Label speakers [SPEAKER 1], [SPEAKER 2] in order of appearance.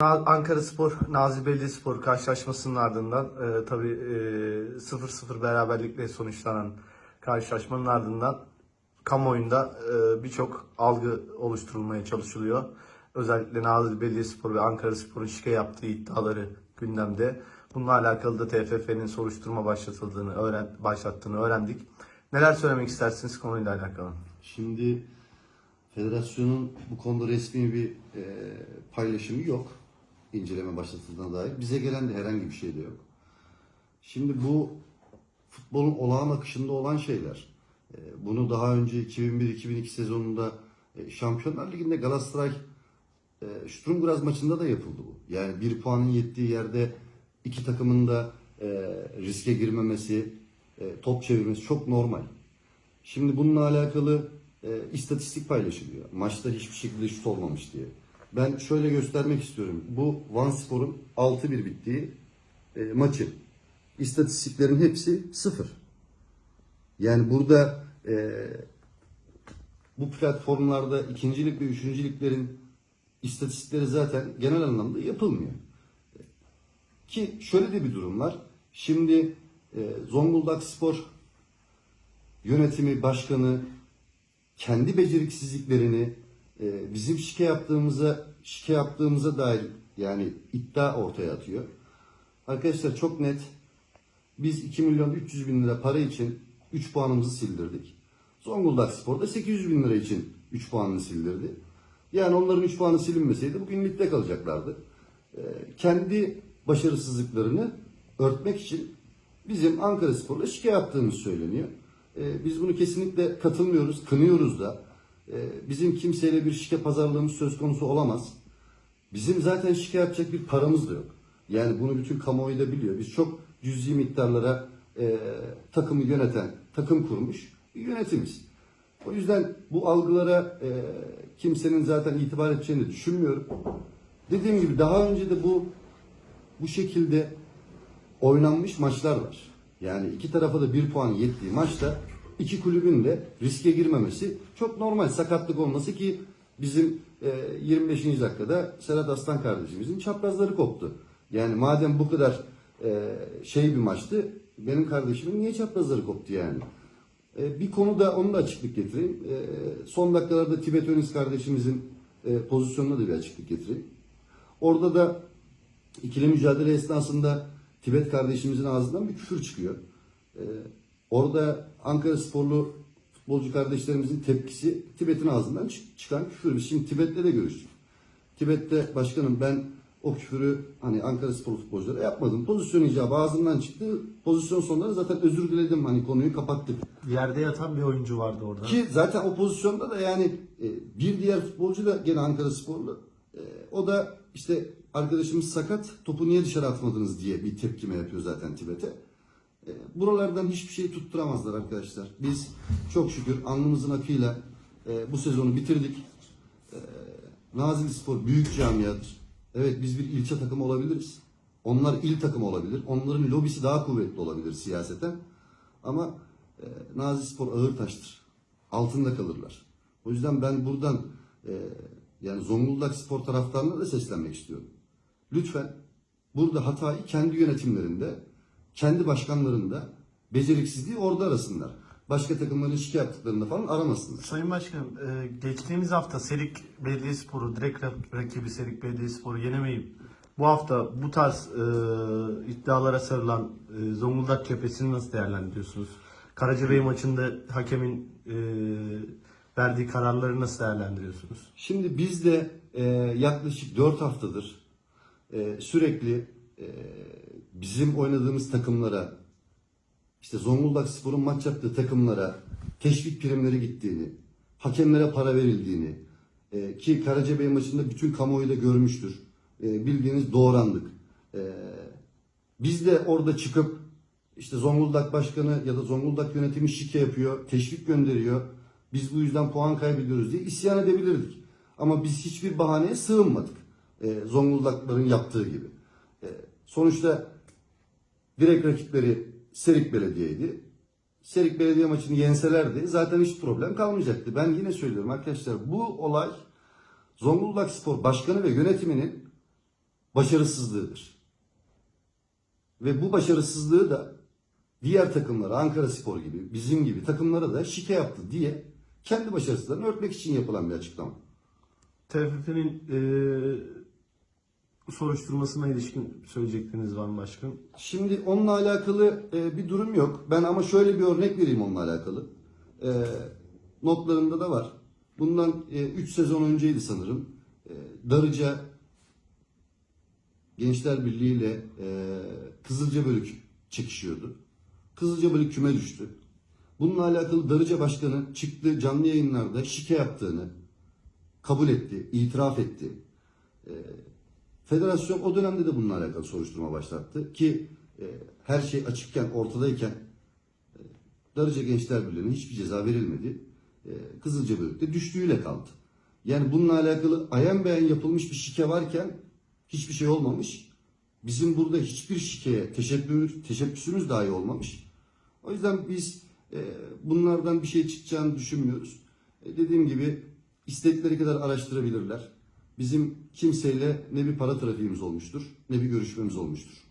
[SPEAKER 1] Ankara Spor, Nazilli Belediyespor karşılaşmasının ardından e, tabii e, 0-0 beraberlikle sonuçlanan karşılaşmanın ardından kamuoyunda e, birçok algı oluşturulmaya çalışılıyor. Özellikle Nazilli Belediyespor ve Ankara Spor'un şike yaptığı iddiaları gündemde. Bununla alakalı da TFF'nin soruşturma başlatıldığını öğren, başlattığını öğrendik. Neler söylemek istersiniz konuyla alakalı?
[SPEAKER 2] Şimdi federasyonun bu konuda resmi bir e, paylaşımı yok. İnceleme başlatıldığına dair. Bize gelen de herhangi bir şey de yok. Şimdi bu futbolun olağan akışında olan şeyler. E, bunu daha önce 2001-2002 sezonunda e, Şampiyonlar Ligi'nde Galatasaray e, Sturm Graz maçında da yapıldı bu. Yani bir puanın yettiği yerde iki takımın da riske girmemesi, top çevirmesi çok normal. Şimdi bununla alakalı e, istatistik paylaşılıyor. Maçta hiçbir şekilde şut olmamış diye. Ben şöyle göstermek istiyorum. Bu Van Spor'un 6-1 bittiği e, maçı. İstatistiklerin hepsi sıfır. Yani burada e, bu platformlarda ikincilik ve üçüncülüklerin istatistikleri zaten genel anlamda yapılmıyor. Ki şöyle de bir durum var. Şimdi e, Zonguldak Spor yönetimi, başkanı kendi beceriksizliklerini e, bizim şike yaptığımıza şike yaptığımıza dair yani iddia ortaya atıyor. Arkadaşlar çok net biz 2 milyon 300 bin lira para için 3 puanımızı sildirdik. Zonguldak Spor da 800 bin lira için 3 puanını sildirdi. Yani onların 3 puanı silinmeseydi bugün ligde kalacaklardı. E, kendi başarısızlıklarını örtmek için bizim Ankara Spor'la şike yaptığımız söyleniyor. E, biz bunu kesinlikle katılmıyoruz, kınıyoruz da. E, bizim kimseyle bir şike pazarlığımız söz konusu olamaz. Bizim zaten şike yapacak bir paramız da yok. Yani bunu bütün kamuoyu da biliyor. Biz çok cüzi miktarlara e, takımı yöneten, takım kurmuş bir yönetimiz. O yüzden bu algılara e, kimsenin zaten itibar edeceğini düşünmüyorum. Dediğim gibi daha önce de bu bu şekilde oynanmış maçlar var. Yani iki tarafa da bir puan yettiği maçta iki kulübün de riske girmemesi çok normal. Sakatlık olması ki bizim e, 25. dakikada Serhat Aslan kardeşimizin çaprazları koptu. Yani madem bu kadar e, şey bir maçtı benim kardeşimin niye çaprazları koptu yani? E, bir konuda onu da açıklık getireyim. E, son dakikalarda Tibet Öniz kardeşimizin e, pozisyonuna da bir açıklık getireyim. Orada da ikili mücadele esnasında Tibet kardeşimizin ağzından bir küfür çıkıyor. Ee, orada Ankara sporlu futbolcu kardeşlerimizin tepkisi Tibet'in ağzından çık- çıkan küfür. Şimdi Tibet'le de görüştük. Tibet'te başkanım ben o küfürü hani Ankara spor futbolculara yapmadım. Pozisyon icabı ağzından çıktı. Pozisyon sonları zaten özür diledim hani konuyu kapattık.
[SPEAKER 1] Yerde yatan bir oyuncu vardı orada.
[SPEAKER 2] Ki zaten o pozisyonda da yani e, bir diğer futbolcu da gene Ankara Sporlu. E, o da işte arkadaşımız sakat topu niye dışarı atmadınız diye bir tepkime yapıyor zaten Tibet'e. E, buralardan hiçbir şey tutturamazlar arkadaşlar. Biz çok şükür alnımızın akıyla e, bu sezonu bitirdik. E, Nazilli Spor büyük camiadır. Evet biz bir ilçe takımı olabiliriz. Onlar il takımı olabilir. Onların lobisi daha kuvvetli olabilir siyaseten. Ama Nazilli Spor ağır taştır. Altında kalırlar. O yüzden ben buradan yani Zonguldak Spor taraftarına da seslenmek istiyorum. Lütfen burada hatayı kendi yönetimlerinde, kendi başkanlarında beceriksizliği orada arasınlar. Başka takımların şike yaptıklarında falan aramasınlar.
[SPEAKER 1] Sayın Başkanım, e, geçtiğimiz hafta Serik Belediyespor'u, direkt rak- rakibi Serik Belediyespor'u yenemeyip bu hafta bu tarz e, iddialara sarılan e, Zonguldak cephesini nasıl değerlendiriyorsunuz? Karacabey maçında hakemin e, verdiği kararları nasıl değerlendiriyorsunuz?
[SPEAKER 2] Şimdi biz de e, yaklaşık 4 haftadır e, sürekli e, bizim oynadığımız takımlara işte Zonguldak Spor'un maç yaptığı takımlara teşvik primleri gittiğini, hakemlere para verildiğini e, ki Karacabey maçında bütün kamuoyu da görmüştür. E, bildiğiniz doğrandık. E, biz de orada çıkıp işte Zonguldak Başkanı ya da Zonguldak yönetimi şike yapıyor, teşvik gönderiyor. Biz bu yüzden puan kaybediyoruz diye isyan edebilirdik. Ama biz hiçbir bahaneye sığınmadık. E, Zonguldakların yaptığı gibi. E, sonuçta direkt rakipleri Serik Belediye'ydi. Serik Belediye maçını yenselerdi zaten hiç problem kalmayacaktı. Ben yine söylüyorum arkadaşlar bu olay Zonguldak Spor Başkanı ve yönetiminin başarısızlığıdır. Ve bu başarısızlığı da diğer takımlara, Ankara Spor gibi, bizim gibi takımlara da şike yaptı diye kendi başarısızlarını örtmek için yapılan bir açıklama.
[SPEAKER 1] TFF'nin e, soruşturmasına ilişkin söyleyecekleriniz var mı başkan?
[SPEAKER 2] Şimdi onunla alakalı e, bir durum yok. Ben ama şöyle bir örnek vereyim onunla alakalı. E, notlarımda da var. Bundan 3 sezon önceydi sanırım. E, Darıca Gençler Birliği ile e, Kızılca Bölük çekişiyordu. Kızılca Bölük küme düştü. Bununla alakalı Darıca Başkanı çıktı canlı yayınlarda şike yaptığını kabul etti, itiraf etti. Federasyon o dönemde de bununla alakalı soruşturma başlattı ki e, her şey açıkken, ortadayken e, Darıca Gençler Birliği'ne hiçbir ceza verilmedi. E, Kızılca Bölük'te düştüğüyle kaldı. Yani bununla alakalı ayan beyan yapılmış bir şike varken hiçbir şey olmamış. Bizim burada hiçbir şikeye teşebbüs, teşebbüsümüz dahi olmamış. O yüzden biz e, bunlardan bir şey çıkacağını düşünmüyoruz. E, dediğim gibi istedikleri kadar araştırabilirler. Bizim kimseyle ne bir para trafiğimiz olmuştur, ne bir görüşmemiz olmuştur.